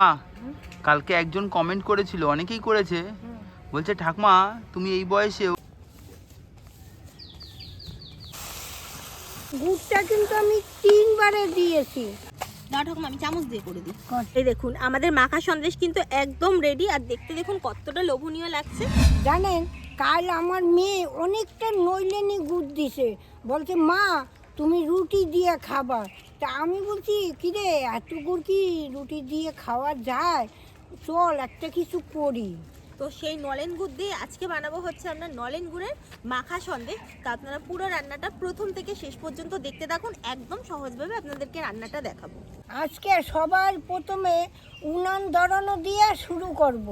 আহ, কালকে একজন কমেন্ট করেছিল অনেকেই করেছে। বলছে ঠাকমা তুমি এই বয়সেও গুড়টা কিন্তু আমি তিনবারে দিয়েছি। না ঠাকুমা আমি চামচ দিয়ে করে দিই। এই দেখুন আমাদের মাখা সন্দেশ কিন্তু একদম রেডি আর দেখতে দেখুন কতটা লোভনীয় লাগছে। জানেন কাল আমার মেয়ে অনেকটা নইলেনি গুড় দিছে। বলছে মা তুমি রুটি দিয়ে খাবা। তা আমি বলছি কিরে এত গুড় কি রুটি দিয়ে খাওয়া যায়? চল একটা কিছু করি। তো সেই নলেন গুড় দিয়ে আজকে বানাবো হচ্ছে আপনার নলেন গুড়ের মাখা সন্দেশ। তা আপনারা পুরো রান্নাটা প্রথম থেকে শেষ পর্যন্ত দেখতে থাকুন। একদম সহজভাবে আপনাদেরকে রান্নাটা দেখাবো। আজকে সবার প্রথমে উনান ধরানো দিয়ে শুরু করব।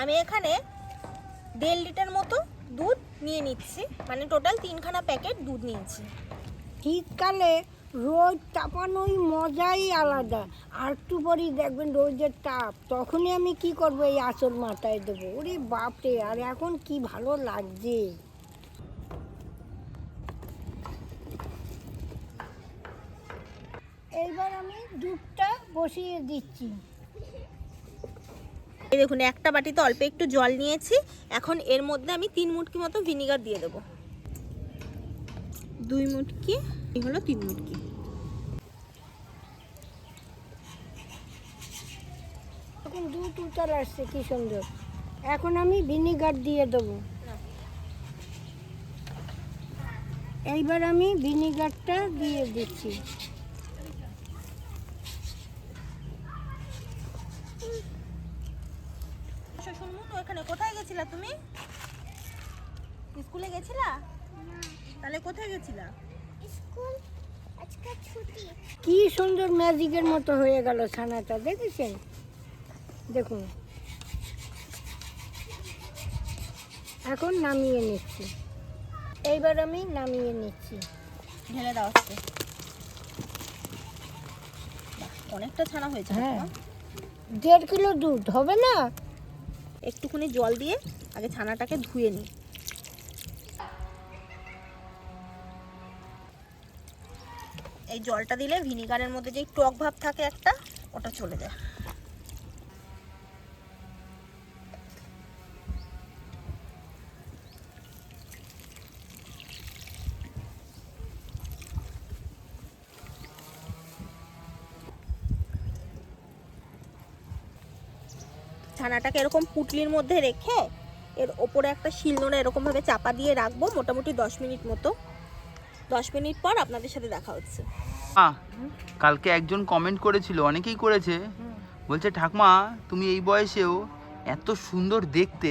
আমি এখানে দেড় লিটার মতো দুধ নিয়ে নিচ্ছি। মানে টোটাল তিনখানা প্যাকেট দুধ নিয়েছি। শীতকালে রোদ তাপানোই মজাই আলাদা। আর একটু পরেই দেখবেন রোদের তাপ। তখনই আমি কি করব এই আঁচল মাথায় দেবো। ওরে বাপরে, আর এখন কি ভালো লাগছে। এইবার আমি দুধটা বসিয়ে দিচ্ছি। এই দেখুন, একটা বাটিতে অল্প একটু জল নিয়েছি। এখন এর মধ্যে আমি তিন মুটকি মতো ভিনিগার দিয়ে দেবো। দুই মুটকি, এই হলো তিন মুটকি। এখন দুধ উতার আসছে, কি সুন্দর। এখন আমি ভিনিগার দিয়ে দেবো। এইবার আমি ভিনিগারটা দিয়ে দিচ্ছি। ওখানে কোথায় গেছিলা তুমি? স্কুলে গেছিলা? তাহলে কোথায় গেছিলা? স্কুল? আজকে ছুটি। কি সুন্দর ম্যাজিকের মতো হয়ে গেল ছানাটা দেখেছেন? দেখুন। এখন নামিয়ে নিচ্ছি। এইবার আমি নামিয়ে নিচ্ছি। ঢেলে দাও আজকে। অনেকটা ছানা হয়েছে হ্যাঁ। দেড় কিলো দুধ হবে না? একটুখানি জল দিয়ে আগে ছানাটাকে ধুয়ে নিই। এই জলটা দিলে ভিনিগারের মধ্যে যে টক ভাব থাকে একটা, ওটা চলে যায়। ছানাটাকে এরকম পুটলির মধ্যে রেখে এর ওপরে একটা শিলনোড়া এরকমভাবে চাপা দিয়ে রাখব মোটামুটি দশ মিনিট মতো। দশ মিনিট পর আপনাদের সাথে দেখা হচ্ছে। কালকে একজন কমেন্ট করেছিল অনেকেই করেছে। বলছে ঠাকমা তুমি এই বয়সেও এত সুন্দর দেখতে।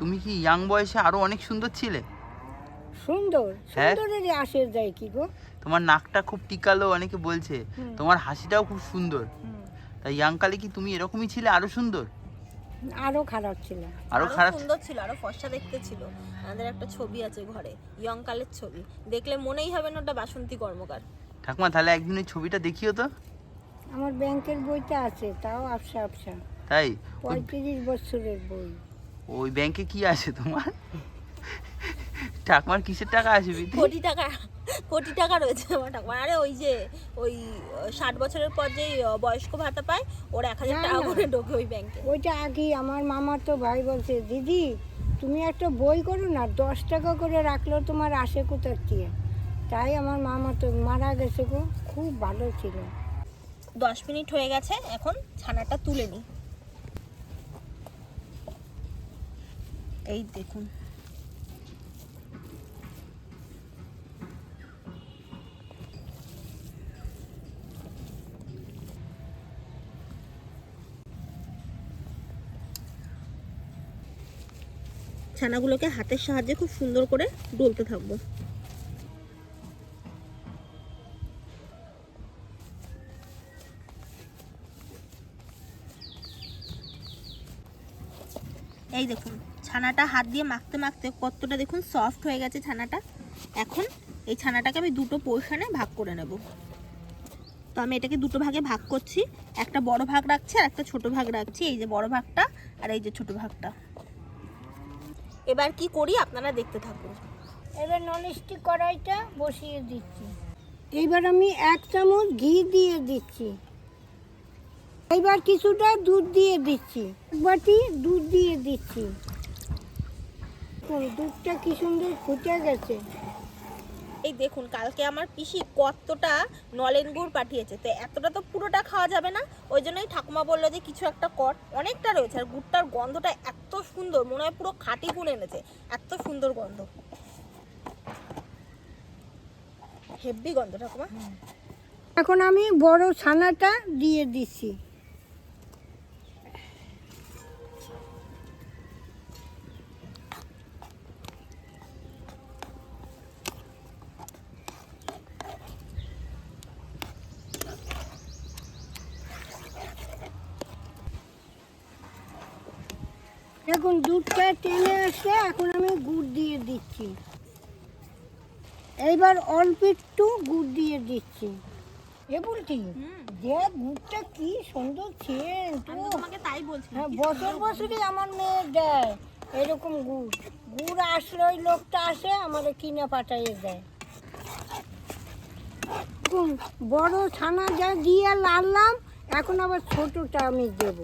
তুমি কি ইয়াং বয়সে আরও অনেক সুন্দর ছিলে? সুন্দর? হ্যাঁ? সুন্দরের আসে যায় কি গো? তোমার নাকটা খুব টিকালো অনেকে বলছে। তোমার হাসিটাও খুব সুন্দর। তাই ইয়াং কালে কি তুমি এরকমই ছিলে আরও সুন্দর? আরও খারাপ ছিল। আরও খারাপ সুন্দর ছিল আরও ফর্সা দেখতে ছিল। আমাদের একটা ছবি আছে ঘরে ইয়ং কালের ছবি। দেখলে মনেই হবে না ওটা বাসন্তী কর্মকার। ঠাকুমা তাহলে একদিন ওই ছবিটা দেখিও তো। আমার ব্যাংকের বইটা আছে তাও আফসা আফসা। তাই? ওই- পঁয়ত্রিশ বছরের বই। ওই ব্যাংকে কি আছে তোমার? ঠাকুমার কিসের টাকা আছে বিতি কোটি টাকা। কোটি টাকা রয়েছে আমার ঠাকুমার আরে ওই যে ওই ষাট বছরের পর যে বয়স্ক ভাতা পায় ওর এক হাজার টাকা করে ঢোকে ওই ব্যাংকে ওইটা আগে আমার মামার তো ভাই বলছে দিদি তুমি একটা বই করো না দশ টাকা করে রাখলেও তোমার আসে কোথার থেকে? তাই আমার মামা তো মারা গেছে গো খুব ভালো ছিল। দশ মিনিট হয়ে গেছে এখন ছানাটা তুলে নিই এই দেখুন। ছানাগুলোকে হাতের সাহায্যে খুব সুন্দর করে ডলতে থাকব। এই দেখুন, ছানাটা হাত দিয়ে মাখতে মাখতে কতটা দেখুন সফট হয়ে গেছে ছানাটা। এখন এই ছানাটাকে আমি দুটো পোর্শনে ভাগ করে নেব। তো আমি এটাকে দুটো ভাগে ভাগ করছি, একটা বড় ভাগ রাখছি আর একটা ছোট ভাগ রাখছি। এই যে বড় ভাগটা আর এই যে ছোট ভাগটা। এবার কি করি আপনারা দেখতে থাকুন। এবার ননস্টিক কড়াইটা বসিয়ে দিচ্ছি। এবার আমি এক চামচ ঘি দিয়ে দিচ্ছি। এবার কিছুটা দুধ দিয়ে দিচ্ছি। এক বাটি দুধ দিয়ে দিচ্ছি। দুধটা কি সুন্দর ফুটে গেছে। এই দেখুন কালকে আমার পিসি কতটা নলেন গুড় পাঠিয়েছে। তো এতটা তো পুরোটা খাওয়া যাবে না। ওই জন্যই ঠাকুমা বলল যে কিছু একটা কর। অনেকটা রয়েছে আর গুড়টার গন্ধটা এত সুন্দর, মনে হয় পুরো খাঁটি গুণ এনেছে। এত সুন্দর গন্ধ। হেভি গন্ধ, ঠাকুমা? এখন আমি বড় ছানাটা দিয়ে দিচ্ছি। এখন দুধটা টেনে আসলে এখন আমি গুড় দিয়ে দিচ্ছি। এইবার অল্প একটু গুড় দিয়ে দিচ্ছি। এ বলছি যে গুড়টা কি সুন্দর তোমাকে তাই বলছি হ্যাঁ বছর বছরই আমার মেয়ে দেয় এরকম গুড়। গুড় আসলে ওই লোকটা আসে আমাদের কিনে পাঠাইয়ে দেয়। বড় ছানা যা দিয়ে লাড়লাম এখন আবার ছোটটা আমি দেব।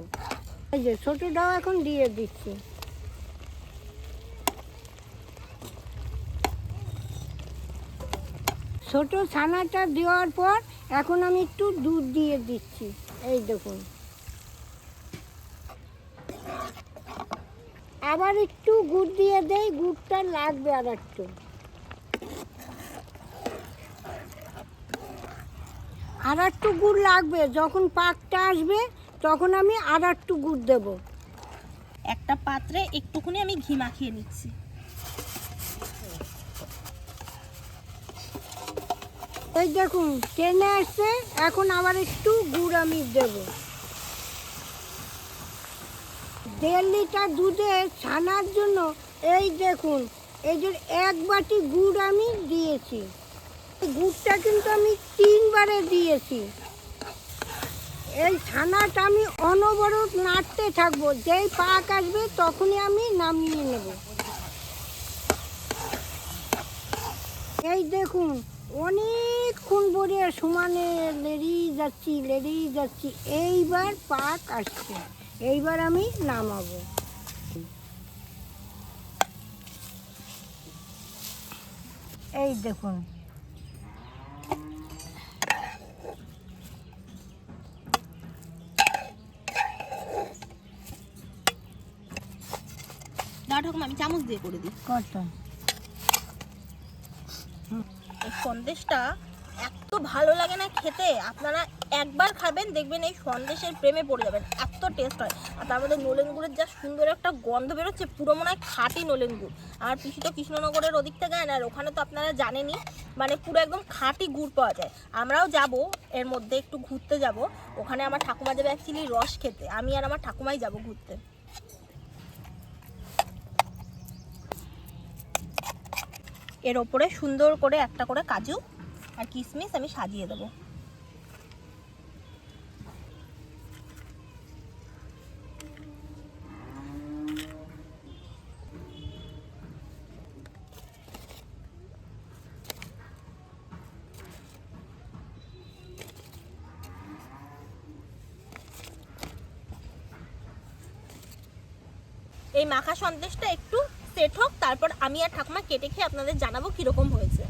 এই যে ছোটটাও এখন দিয়ে দিচ্ছি। ছোট ছানাটা দেওয়ার পর এখন আমি একটু দুধ দিয়ে দিচ্ছি। এই দেখুন। আবার একটু গুড় দিয়ে দেই, গুড়টা লাগবে আর একটু। আর একটু গুড় লাগবে, যখন পাকটা আসবে তখন আমি আর একটু গুড় দেবো। একটা পাত্রে একটুখানি আমি ঘি মাখিয়ে নিচ্ছি। এই দেখুন টেনে আসছে এখন আবার একটু গুড় আমি দেব। দেড় লিটার দুধে ছানার জন্য এই দেখুন এই যে এক বাটি গুড় আমি দিয়েছি। গুড়টা কিন্তু আমি তিনবারে দিয়েছি। এই ছানাটা আমি অনবরত নাড়তে থাকব। যেই পাক আসবে, তখনই আমি নামিয়ে নেব। এই দেখুন, অনেকক্ষণ ধরে সমানে লেড়েই যাচ্ছি লেড়েই যাচ্ছি। এইবার পাক আসছে। এইবার আমি নামাবো। এই দেখুন। দাও ঠাকুমা আমি চামচ দিয়ে করে দিই। সন্দেশটা এত ভালো লাগে না খেতে আপনারা একবার খাবেন দেখবেন এই সন্দেশের প্রেমে পড়ে যাবেন এত টেস্ট হয়। আর তার মধ্যে নলেন গুড়ের যা সুন্দর একটা গন্ধ বেরোচ্ছে পুরো মনে হয় খাঁটি নলেন গুড়। আমার পিসি তো কৃষ্ণনগরের ওদিক থেকে আর ওখানে তো আপনারা জানেনই মানে পুরো একদম খাঁটি গুড় পাওয়া যায়। আমরাও যাব এর মধ্যে একটু ঘুরতে যাব। ওখানে আমার ঠাকুমা যাবে অ্যাকচুয়ালি রস খেতে আমি আর আমার ঠাকুমাই যাব ঘুরতে। এর ওপরে সুন্দর করে একটা করে কাজু আর কিশমিশ আমি সাজিয়ে দেবো। এই মাখা সন্দেশটা একটু সেট হোক তারপর আমি আর ঠাকুমা কেটে খেয়ে আপনাদের জানাব কীরকম হয়েছে।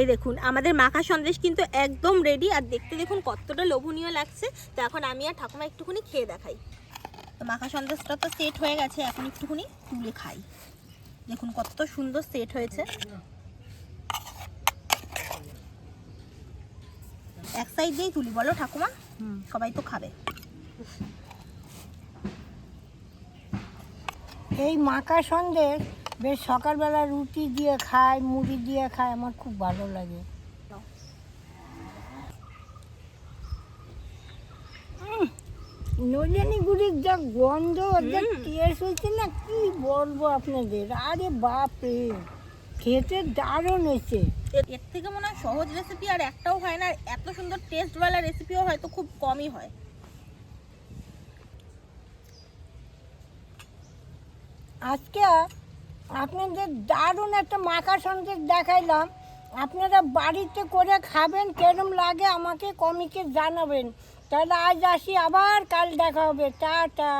এই দেখুন আমাদের মাখা সন্দেশ কিন্তু একদম রেডি আর দেখতে দেখুন কতটা লোভনীয় লাগছে। তো এখন আমি আর ঠাকুমা একটুখানি খেয়ে দেখাই। তো মাখা সন্দেশটা তো সেট হয়ে গেছে এখন একটুখানি তুলে খাই। দেখুন কত সুন্দর সেট হয়েছে। এক সাইড দিয়েই তুলি বলো ঠাকুমা? সবাই তো খাবে। এই মাখা সন্দেশ বেশ সকালবেলা রুটি দিয়ে খায় মুড়ি দিয়ে খায় আমার খুব ভালো লাগে। নলিনী গুড়ির যা গন্ধ যা। টেস্ট হয়েছে না কি বলব আপনাদের? আরে বাপ রে খেতে দারুণ হয়েছে। এর এর থেকে মনে হয় সহজ রেসিপি আর একটাও হয় না আর এত সুন্দর টেস্টওয়ালা রেসিপিও হয়তো খুব কমই হয়। আজকে আপনাদের দারুণ একটা মাখা সন্দেশ দেখাইলাম, আপনারা বাড়িতে করে খাবেন, কেরম লাগে আমাকে কমিকে জানাবেন। তাহলে আজ আসি, আবার কাল দেখা হবে। টাটা।